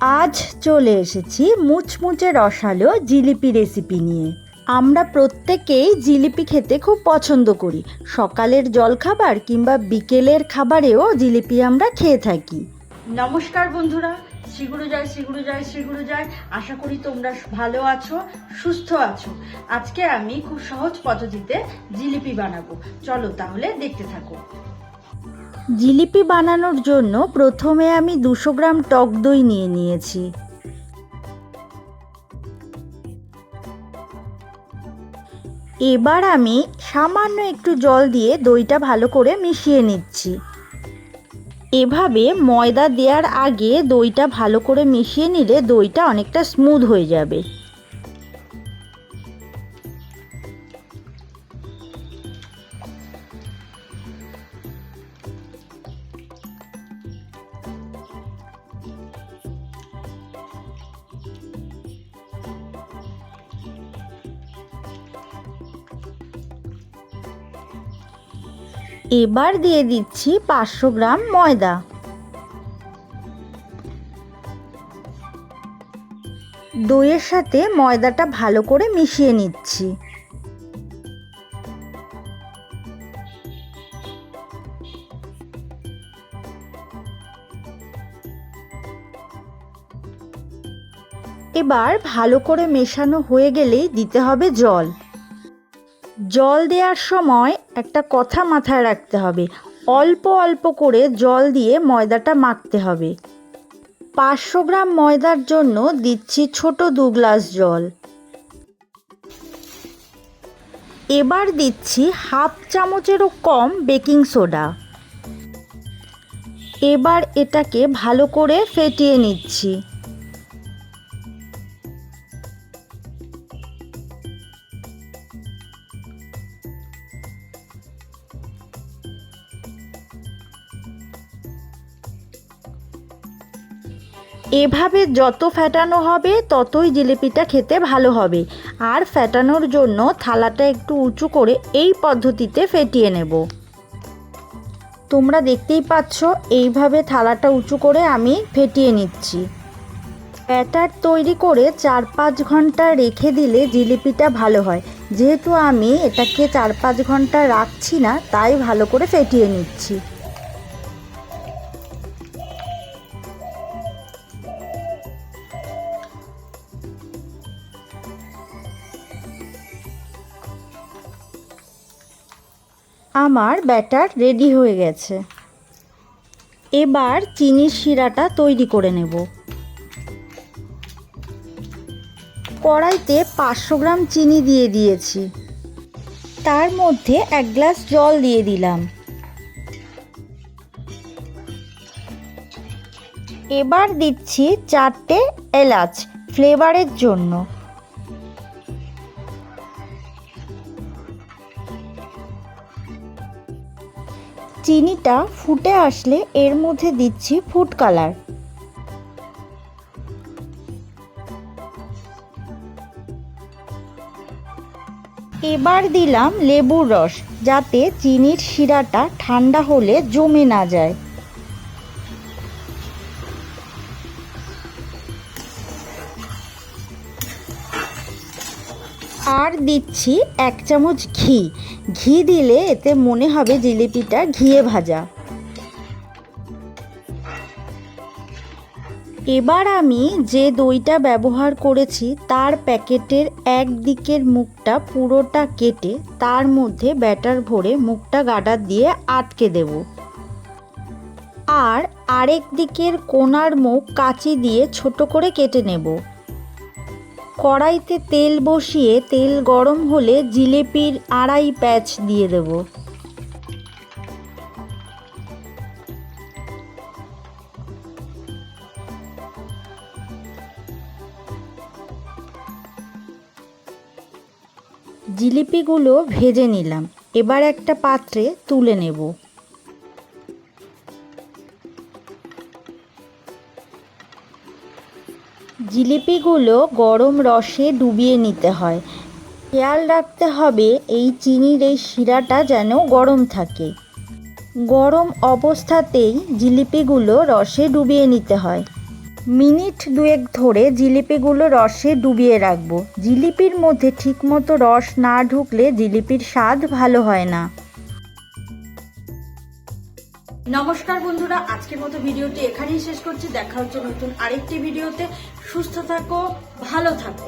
আজ চলে এসেছি মুচমুচে রসালো জিলিপি রেসিপি নিয়ে। আমরা প্রত্যেকেই জিলিপি খেতে খুব পছন্দ করি। সকালের জলখাবার কিংবা বিকেলের খাবারেও জিলিপি আমরা খেয়ে থাকি। নমস্কার বন্ধুরা, শ্রীগুরু জয় শ্রীগুরু জয় শ্রীগুরু জয়। আশা করি তোমরা ভালো আছো, সুস্থ আছো। আজকে আমি খুব সহজ পদ্ধতিতে জিলিপি বানাবো। চলো তাহলে দেখতে থাকো। জিলিপি বানানোর জন্য প্রথমে আমি দুশো গ্রাম টক দই নিয়ে নিয়েছি। এবার আমি সামান্য একটু জল দিয়ে দইটা ভালো করে মিশিয়ে নিচ্ছি। এভাবে ময়দা দেওয়ার আগে দইটা ভালো করে মিশিয়ে নিলে দইটা অনেকটা স্মুথ হয়ে যাবে। এবার দিয়ে দিচ্ছি পাঁচশো গ্রাম ময়দা। দইয়ের সাথে ময়দাটা ভালো করে মিশিয়ে নিচ্ছি। এবার ভালো করে মেশানো হয়ে গেলেই দিতে হবে জল। জল দেওয়ার সময় একটা কথা মাথায় রাখতে হবে। অল্প অল্প করে জল দিয়ে ময়দাটা মাখতে হবে। পাঁচশো গ্রাম ময়দার জন্য দিচ্ছি ছোট দু গ্লাস জল। এবার দিচ্ছি হাফ চামচেরও কম বেকিং সোডা। এবার এটাকে ভালো করে ফেটিয়ে নিচ্ছি। এভাবে যত ফ্যাটানো হবে, ততই জিলিপিটা খেতে ভালো হবে। আর ফ্যাটানোর জন্য থালাটা একটু উঁচু করে এই পদ্ধতিতে ফেটিয়ে নেব। তোমরা দেখতেই পাচ্ছ, এইভাবে থালাটা উঁচু করে আমি ফেটিয়ে নিচ্ছি। ব্যাটার তৈরি করে চার পাঁচ ঘণ্টা রেখে দিলে জিলিপিটা ভালো হয়। যেহেতু আমি এটাকে চার পাঁচ ঘণ্টা রাখছি না, তাই ভালো করে ফেটিয়ে নিচ্ছি। আমার ব্যাটার রেডি হয়ে গেছে। এবার চিনির শিরাটা তৈরি করে নেব। কড়াইতে পাঁচশো গ্রাম চিনি দিয়ে দিয়েছি। তার মধ্যে এক গ্লাস জল দিয়ে দিলাম। এবার দিচ্ছি চারটে এলাচ ফ্লেভারের জন্য। চিনিটা ফুটে আসলে এর মধ্যে দিচ্ছি ফুড কালার। এবার দিলাম লেবুর রস, যাতে চিনির শিরাটা ঠান্ডা হলে জমে না যায়। আর দিচ্ছি এক চামচ ঘি। ঘি দিলে এতে মনে হবে জিলিপিটা ঘিয়ে ভাজা। এবার আমি যে দইটা ব্যবহার করেছি, তার প্যাকেটের এক দিকের মুখটা পুরোটা কেটে, তার মধ্যে ব্যাটার ভরে মুখটা গাডার দিয়ে আটকে দেব। আর আরেক দিকের কোনার মুখ কাঁচি দিয়ে ছোট করে কেটে নেব। কড়াইতে তেল বসিয়ে তেল গরম হলে জিলিপির আড়াই প্যাচ দিয়ে দেব। জিলিপিগুলো ভেজে নিলাম। এবার একটা পাত্রে তুলে নেব। জিলিপিগুলো গরম রসে ডুবিয়ে নিতে হয়। খেয়াল রাখতে হবে এই চিনির এই শিরাটা যেন গরম থাকে। গরম অবস্থাতেই জিলিপিগুলো রসে ডুবিয়ে নিতে হয়। মিনিট দুয়েক ধরে জিলিপিগুলো রসে ডুবিয়ে রাখব। জিলিপির মধ্যে ঠিকমতো রস না ঢুকলে জিলিপির স্বাদ ভালো হয় না। নমস্কার বন্ধুরা, আজকের মতো ভিডিওটি এখানেই শেষ করছি। দেখা হচ্ছে নতুন আরেকটি ভিডিওতে। সুস্থ থাকো, ভালো থাকো।